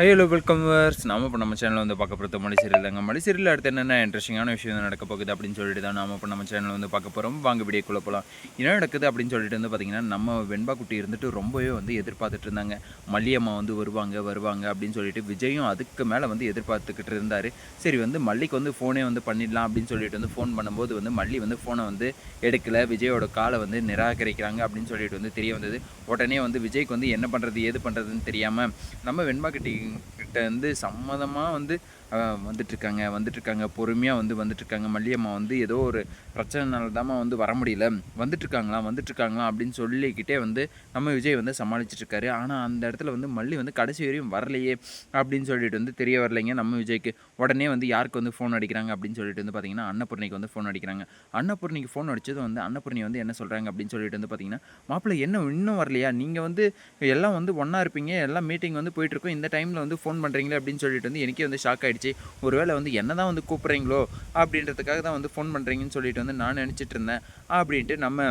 Hello welcome verse நாம இப்போ நம்ம சேனலில் வந்து பார்க்க போகிறது மலைசீரியல் தாங்க மலைசீரியல் அடுத்து என்னென்ன இன்ட்ரெஸ்டிங்கான விஷயம் நடக்க போகுது அப்படின்னு சொல்லிட்டு தான் நாம இப்போ நம்ம சேனல் வந்து பார்க்க போகிறோம் வாங்க வீடியோக்குள்ளே போகலாம் என்ன நடக்குது அப்படின்னு சொல்லிட்டு வந்து பார்த்தீங்கன்னா நம்ம வெண்பா குட்டி இருந்துட்டு ரொம்பவே வந்து எதிர்பார்த்துட்டு இருந்தாங்க. மல்லியம்மா வந்து வருவாங்க வருவாங்க அப்படின்னு சொல்லிட்டு விஜயும் அதுக்கு மேலே வந்து எதிர்பார்த்துக்கிட்டு இருந்தார். சரி வந்து மல்லிக்கு வந்து ஃபோனே வந்து பண்ணிடலாம் அப்படின்னு சொல்லிட்டு வந்து ஃபோன் பண்ணும்போது வந்து மல்லி வந்து ஃபோனை வந்து எடுக்கல. விஜயோட காலை வந்து நிராகரிக்கிறாங்க அப்படின்னு சொல்லிட்டு வந்து தெரிய வந்தது. உடனே வந்து விஜய்க்கு வந்து என்ன பண்ணுறது ஏது பண்ணுறதுன்னு தெரியாமல் நம்ம வெண்பா கிட்டி கிட்ட வந்து சம்மதமாக வந்து வந்துட்டுருக்காங்க. வந்துட்டுருக்காங்க. பொறுமையாக வந்து வந்துட்டுருக்காங்க. மல்லியம்மா வந்து ஏதோ ஒரு பிரச்சனைனால தாம்மா வந்து வர முடியல. வந்துட்டுருக்காங்களா? வந்துட்டுருக்காங்களா? அப்படின்னு சொல்லிக்கிட்டே வந்து நம்ம விஜய் வந்து சமாளிச்சிட்ருக்காரு ஆனால் அந்த இடத்துல வந்து மல்லி வந்து கடைசி வரையும் வரலையே அப்படின்னு சொல்லிட்டு வந்து தெரிய வரலைங்க நம்ம விஜய்க்கு. உடனே வந்து யாருக்கு வந்து ஃபோன் அடிக்கிறாங்க அப்படின்னு சொல்லிட்டு வந்து பார்த்தீங்கன்னா அன்னபூர்ணிக்கு வந்து ஃபோன் அடிக்கிறாங்க. அன்னபூர்ணிக்கு ஃபோன் அடித்ததும் வந்து அன்னபூர்ணி வந்து என்ன சொல்கிறாங்க அப்படின்னு சொல்லிட்டு வந்து பார்த்தீங்கன்னா மாப்பிள்ளை என்ன இன்னும் வரலையா? நீங்கள் வந்து எல்லாம் வந்து ஒன்றா இருப்பீங்க. எல்லாம் மீட்டிங் வந்து போயிட்டுருக்கோம். இந்த டைமில் வந்து ஃபோன் பண்ணுறீங்களே அப்படின்னு சொல்லிட்டு வந்து எனக்கே வந்து ஷாக் ஆகிடுச்சு ஒருவேளை வந்து என்ன தான் வந்து கூப்பிட்றீங்களோ அப்படின்றதுக்காக தான் வந்து ஃபோன் பண்ணுறீங்கன்னு சொல்லிட்டு வந்து நான் நினச்சிட்டு இருந்தேன். அப்படின்ட்டு நம்ம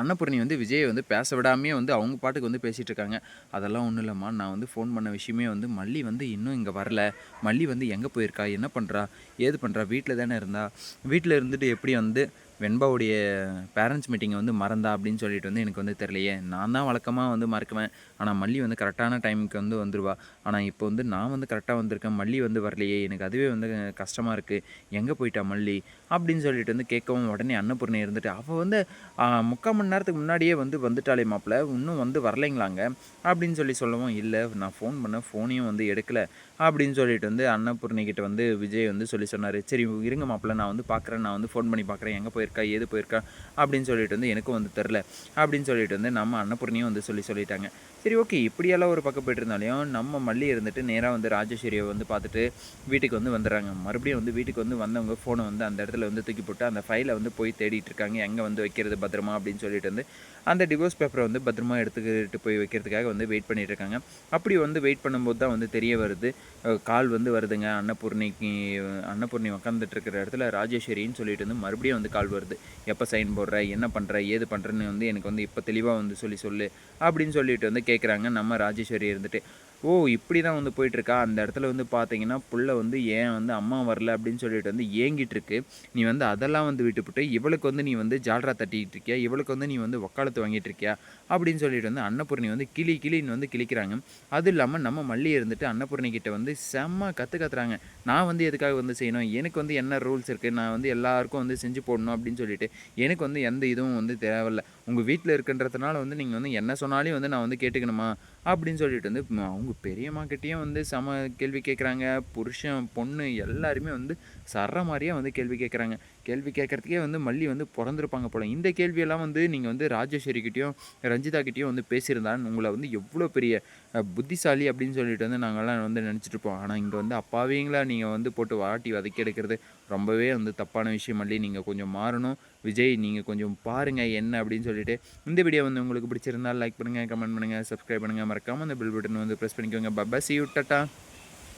அன்னபூர்ணி வந்து விஜயை வந்து பேச விடாமே வந்து அவங்க பாட்டுக்கு வந்து பேசிகிட்டு இருக்காங்க. அதெல்லாம் ஒன்றும் இல்லைம்மா. நான் வந்து ஃபோன் பண்ண விஷயமே வந்து மல்லி வந்து இன்னும் இங்கே வரல. மல்லி வந்து எங்கே போயிருக்கா? என்ன பண்ணுறா ஏது பண்ணுறா வீட்டில் தானே இருந்தா? வீட்டில் இருந்துட்டு எப்படி வந்து வெண்பாவுடைய பேரண்ட்ஸ் மீட்டிங்கை வந்து மறந்தா அப்படின்னு சொல்லிட்டு வந்து எனக்கு வந்து தெரியலையே. நான் தான் வழக்கமாக வந்து மறக்குவேன். ஆனால் மல்லி வந்து கரெக்டான டைமுக்கு வந்து வந்துடுவா ஆனால் இப்போ வந்து நான் வந்து கரெக்டாக வந்திருக்கேன். மல்லி வந்து வரலையே. எனக்கு அதுவே வந்து கஷ்டமாக இருக்குது எங்கே போயிட்டா மல்லி? அப்படின்னு சொல்லிட்டு வந்து கேட்கவும் உடனே அன்னபூர்ணி இருந்துட்டு அவள் வந்து முக்கால் மணி நேரத்துக்கு முன்னாடியே வந்து வந்துட்டாளே மாப்பிள்ள. இன்னும் வந்து வரலைங்களாங்க? அப்படின்னு சொல்லி சொல்லவும் இல்லை நான் ஃபோன் பண்ண ஃபோனையும் வந்து எடுக்கல. அப்படின்னு சொல்லிட்டு வந்து அன்னபூர்ணி கிட்டே வந்து விஜய் வந்து சொல்லி சொன்னார். சரி இருங்க மாப்பிள்ள. நான் வந்து பார்க்குறேன் நான் வந்து ஃபோன் பண்ணி பார்க்குறேன் எங்கே போயிருக்கா ஏது போயிருக்கா அப்படின்னு சொல்லிட்டு வந்து எனக்கும் வந்து தெரில அப்படின்னு சொல்லிட்டு வந்து நம்ம அன்னபூர்ணியும் வந்து சொல்லி சொல்லிட்டாங்க. சரி ஓகே இப்படியெல்லாம் ஒரு பக்கம் போயிட்டு இருந்தாலையும் நம்ம மல்லி இருந்துட்டு நேராக வந்து ராஜேஸ்வரியை வந்து பார்த்துட்டு வீட்டுக்கு வந்து வந்துடுறாங்க. மறுபடியும் வந்து வீட்டுக்கு வந்து வந்தவங்க ஃபோனை வந்து அந்த இடத்துல வந்து தூக்கி போட்டு அந்த ஃபைலை வந்து போய் தேடிட்டு இருக்காங்க. எங்கே வந்து வைக்கிறது பத்திரமா அப்படின்னு சொல்லிட்டு வந்து அந்த டிவோர்ஸ் பேப்பரை வந்து பத்திரமா எடுத்துக்கிட்டு போய் வைக்கிறதுக்காக வந்து வெயிட் பண்ணிட்டு இருக்காங்க. அப்படி வந்து வெயிட் பண்ணும்போது தான் வந்து தெரிய வருது. கால் வந்து வருதுங்க. அன்னபூர்ணிக்கு அன்னபூர்ணி உக்காந்துட்டு இருக்கிற இடத்துல ராஜேஸ்வரின்னு சொல்லிட்டு வந்து மறுபடியும் வந்து கால் வருது எப்போ சைன் போடுற என்ன பண்ணுற ஏது பண்ணுறன்னு வந்து எனக்கு வந்து இப்போ தெளிவாக வந்து சொல்லி சொல்லு அப்படின்னு சொல்லிட்டு வந்து கேட்குறாங்க நம்ம ராஜேஸ்வரி இருந்துட்டு ஓ இப்படி தான் வந்து போயிட்டுருக்கா? அந்த இடத்துல வந்து பார்த்தீங்கன்னா புள்ள வந்து ஏன் வந்து அம்மா வரல அப்படின்னு சொல்லிட்டு வந்து ஏங்கிட்டுருக்கு. நீ வந்து அதெல்லாம் வந்து விட்டுப்புட்டு இவளுக்கு வந்து நீ வந்து ஜால்ரா தட்டிக்கிட்டு இருக்கியா? இவளுக்கு வந்து நீ வந்து வக்காலத்து வாங்கிட்டு இருக்கியா? அப்படின்னு சொல்லிட்டு வந்து அன்னபூர்ணி வந்து கிளி கிளின்னு வந்து கிழிக்கிறாங்க. அது இல்லாமல் நம்ம மல்லி இருந்துட்டு அன்னபூர்ணி கிட்ட வந்து செம்ம கற்று கத்துறாங்க. நான் வந்து எதுக்காக வந்து செய்யணும்? எனக்கு வந்து என்ன ரூல்ஸ் இருக்குது நான் வந்து எல்லாருக்கும் வந்து செஞ்சு போடணும் அப்படின்னு சொல்லிட்டு எனக்கு வந்து எந்த இதுவும் வந்து தேவையில்ல. உங்கள் வீட்டில் இருக்குன்றதுனால வந்து நீங்கள் வந்து என்ன சொன்னாலையும் வந்து நான் வந்து கேட்டுக்கணுமா? அப்படின்னு சொல்லிட்டு வந்து அவங்க அவங்க பெரியம்மா கிட்டேயும் வந்து சம கேள்வி கேட்குறாங்க புருஷன் பொண்ணு எல்லாருமே வந்து சர்ற மாதிரியே வந்து கேள்வி கேட்குறாங்க கேள்வி கேட்குறதுக்கே வந்து மல்லி வந்து பிறந்திருப்பாங்க போல. இந்த கேள்வியெல்லாம் வந்து நீங்கள் வந்து ராஜேஸ்வரி கிட்டேயும் ரஞ்சிதா கிட்டேயும் வந்து பேசியிருந்தான்னு உங்களை வந்து எவ்வளோ பெரிய புத்திசாலி அப்படின்னு சொல்லிட்டு வந்து நாங்கள்லாம் வந்து நினச்சிட்டு இருப்போம். ஆனால் இங்கே வந்து அப்பாவிங்களா நீங்கள் வந்து போட்டு வாட்டி வதக்கி எடுக்கிறது ரொம்பவே வந்து தப்பான விஷயம் மல்லி. நீங்கள் கொஞ்சம் மாறணும். விஜய் நீங்கள் கொஞ்சம் பாருங்கள் என்ன அப்படின்னு சொல்லிட்டு இந்த வீடியோ வந்து உங்களுக்கு பிடிச்சிருந்தால் லைக் பண்ணுங்கள் கமெண்ட் பண்ணுங்கள் சப்ஸ்கிரைப் பண்ணுங்கள் மறக்காமல் அந்த பில் பட்டன் வந்து ப்ரெஸ் பண்ணிக்கோங்க. Papa C tata